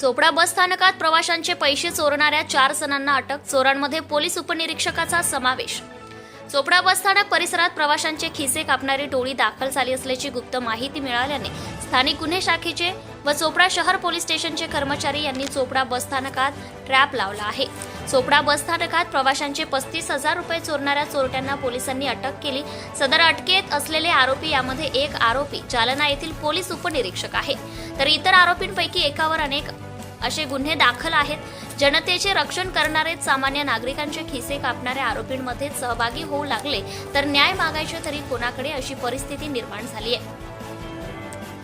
चोपडा बस स्थानकात प्रवाशांचे पैसे चोरणाऱ्या चार जणांना अटक चोरांमध्ये पोलीस उपनिरीक्षकाचा समावेश. चोपडा बसस्थानक परिसरात प्रवाशांचे खिसे कापणारी टोळी दाखल झाली असल्याची गुप्त माहिती मिळाल्याने स्थानिक गुन्हे शाखेचे व चोपडा शहर पोलीस स्टेशनचे कर्मचारी यांनी चोपडा बसस्थानकात ट्रॅप लावला आहे. चोपडा बसस्थानकात प्रवाशांचे पस्तीस हजार रुपये चोरणाऱ्या चोरट्यांना पोलिसांनी अटक केली. सदर अटकेत असलेले आरोपी यामध्ये एक आरोपी जालना येथील पोलीस उपनिरीक्षक आहे. तर इतर आरोपींपैकी एकावर अनेक असे गुन्हे दाखल आहेत. जनतेचे रक्षण करणारे सामान्य नागरिकांचे खिसे कापणाऱ्या आरोपींमध्ये सहभागी होऊ लागले तर न्याय मागायचे तरी कोणाकडे अशी परिस्थिती निर्माण झाली आहे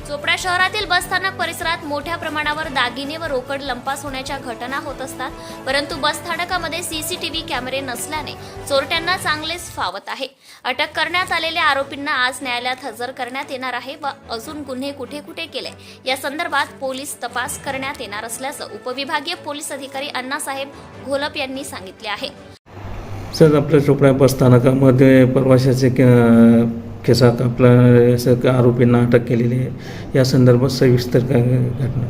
चोपडा शहरातील बस स्थानक परिसरात मोठ्या प्रमाणावर दागिने व रोकड लंपास होण्याच्या घटना होत असतात. परंतु बस स्थानकामध्ये सीसीटीव्ही कॅमेरे नसल्याने चोरट्यांना चांगलेच फावत आहे. अटक करण्यात आलेल्या आरोपींना आज न्यायालयात हजर करण्यात येणार आहे व अजून गुन्हे कुठे कुठे केले? या संदर्भात पोलीस तपास करण्यात येणार असल्याचं उपविभागीय पोलीस अधिकारी अण्णासाहेब घोलप यांनी सांगितले आहे. सर आपल्या चोपड्या बसस्थानकामध्ये प्रवाशाचे क- खिसात आपला आरोपींना अटक केलेली आहे. या संदर्भात सविस्तर काय घटना?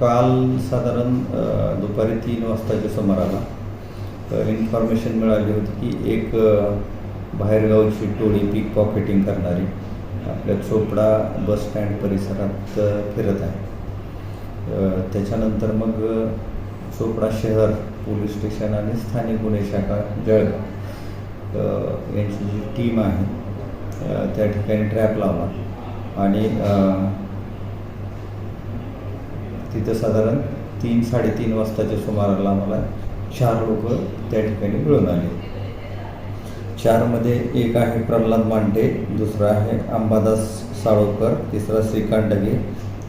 काल साधारण दुपारी तीन वाजताच्या सुमाराला इन्फॉर्मेशन मिळाली होती की एक बाहेरगावची टोळी पिक पॉकेटिंग करणारी आपल्या चोपडा बस स्टँड परिसरात फिरत आहे. त्याच्यानंतर मग चोपडा शहर पोलीस स्टेशन आणि स्थानिक गुन्हे शाखा जळगाव. यांची जी टीम आहे त्या ठिकाणी ट्रॅप लावला आणि तिथं साधारण तीन साडेतीन वाजताच्या सुमाराला आम्हाला चार लोक त्या ठिकाणी मिळून आले. चारमध्ये एक आहे प्रल्हाद मांडे दुसरा आहे अंबादास साळोकर तिसरा श्रीकांत डगे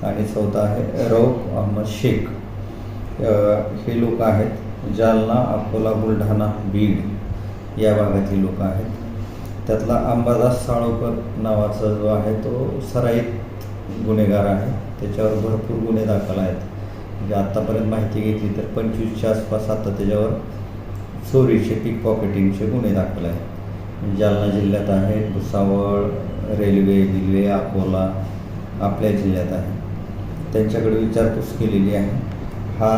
आणि चौथा आहे रौफ अहमद शेख. हे लोक आहेत जालना अकोला बुलढाणा बीड. या भागातील लोक आहेत. त्यातला अंबादास साळोकर नावाचा जो आहे तो सराईत गुन्हेगार आहे. त्याच्यावर भरपूर गुन्हे दाखल आहेत. म्हणजे आत्तापर्यंत माहिती घेतली तर पंचवीसच्या आसपास आता त्याच्यावर चोरीचे पिक पॉकेटिंगचे गुन्हे दाखल आहेत. म्हणजे जालना जिल्ह्यात आहे भुसावळ रेल्वे दिल्वे अकोला आपल्या जिल्ह्यात आहे. त्यांच्याकडे विचारपूस केलेली आहे. हा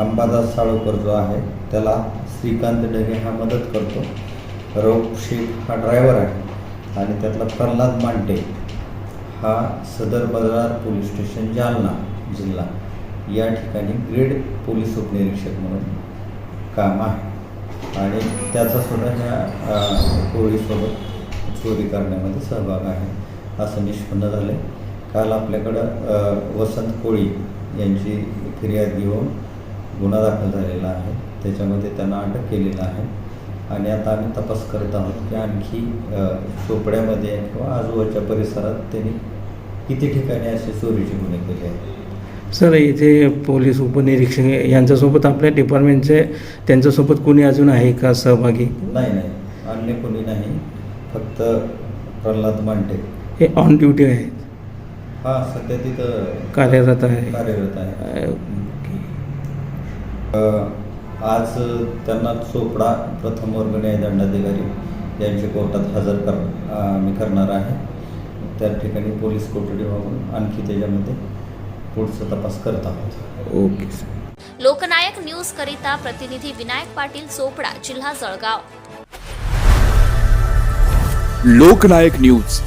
अंबादास साळोकर जो आहे त्याला श्रीकांत डगे हा मदत करतो. रौफ शेख हा ड्रायव्हर आहे आणि त्यातला प्रल्हाद मांटे हा सदर बाजार पोलीस स्टेशन जालना जिल्हा. या ठिकाणी ग्रेड पोलीस उपनिरीक्षक म्हणून काम आहे. आणि त्याचा सुद्धा ह्या अ, टोळीसोबत चोरी करण्यामध्ये सहभाग आहे. असं निष्पन्न झालं आहे काल आपल्याकडं वसंत कोळी यांची फिर्याद घेऊन गुन्हा दाखल झालेला आहे. त्याच्यामध्ये त्यांना अटक केलेलं आहे. आणि आता आम्ही तपास करत आहोत की आणखी चोपड्यामध्ये किंवा आजूबाजूच्या परिसरात त्यांनी किती ठिकाणी असे चोरीचे गुन्हे केले आहेत? सर इथे पोलीस उपनिरीक्षक यांच्यासोबत आपल्या डिपार्टमेंटचे त्यांच्यासोबत कोणी अजून आहे का सहभागी? नाही नाही. अन्य कोणी नाही. फक्त प्रल्हाद मांडे. हे ऑन ड्युटी आहेत. हा सध्या तिथं कार्यरत आहे. कार्यरत आहे. अ, आज त्यांना चोपडा प्रथम वर्ग न्यायदंडाधिकारी यांच्या कोर्टात हजर कर आम्ही करणार आहे. त्या ठिकाणी पोलीस कोठडी वाहून आणखी त्याच्यामध्ये पुढचा तपास करत आहोत. Okay sir. लोकनायक न्यूज करिता प्रतिनिधी विनायक पाटील चोपडा जिल्हा जळगाव. लोकनायक न्यूज.